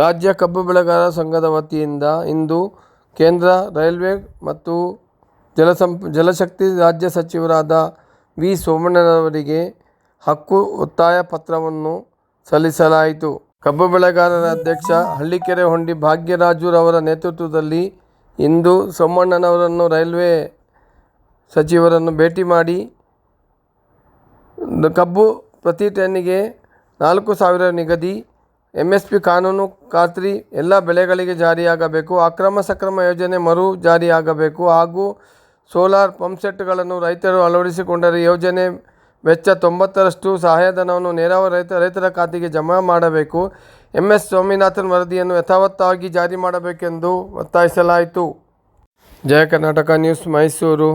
ರಾಜ್ಯ ಕಬ್ಬು ಬೆಳೆಗಾರರ ಸಂಘದ ವತಿಯಿಂದ ಇಂದು ಕೇಂದ್ರ ರೈಲ್ವೆ ಮತ್ತು ಜಲಸಂಪ್ ಜಲಶಕ್ತಿ ರಾಜ್ಯ ಸಚಿವರಾದ ವಿ ಸೋಮಣ್ಣನವರಿಗೆ ಹಕ್ಕು ಒತ್ತಾಯ ಪತ್ರವನ್ನು ಸಲ್ಲಿಸಲಾಯಿತು. ಕಬ್ಬು ಬೆಳೆಗಾರರ ಅಧ್ಯಕ್ಷ ಹಳ್ಳಿಕೆರೆ ಹೊಂಡಿ ಭಾಗ್ಯರಾಜುರವರ ನೇತೃತ್ವದಲ್ಲಿ ಇಂದು ಸೋಮಣ್ಣನವರನ್ನು ರೈಲ್ವೆ ಸಚಿವರನ್ನು ಭೇಟಿ ಮಾಡಿ ಕಬ್ಬು ಪ್ರತಿ ಟನ್ನಿಗೆ ನಾಲ್ಕು ಸಾವಿರ ನಿಗದಿ, ಎಂಎಸ್ಪಿ ಕಾನೂನು ಖಾತ್ರಿ ಎಲ್ಲ ಬೆಳೆಗಳಿಗೆ ಜಾರಿಯಾಗಬೇಕು, ಅಕ್ರಮ ಸಕ್ರಮ ಯೋಜನೆ ಮರು ಜಾರಿಯಾಗಬೇಕು ಹಾಗೂ ಸೋಲಾರ್ ಪಂಪ್ಸೆಟ್ಗಳನ್ನು ರೈತರು ಅಳವಡಿಸಿಕೊಂಡರೆ ಯೋಜನೆ ವೆಚ್ಚ ತೊಂಬತ್ತರಷ್ಟು ಸಹಾಯಧನವನ್ನು ನೇರವಾಗಿ ರೈತರ ಖಾತೆಗೆ ಜಮಾ ಮಾಡಬೇಕು, ಎಂ. ಎಸ್. ಸ್ವಾಮಿನಾಥನ್ ವರದಿಯನ್ನು ಯಥಾವತ್ತಾಗಿ ಜಾರಿ ಮಾಡಬೇಕೆಂದು ಒತ್ತಾಯಿಸಲಾಯಿತು. ಜಯ ಕರ್ನಾಟಕ ನ್ಯೂಸ್, ಮೈಸೂರು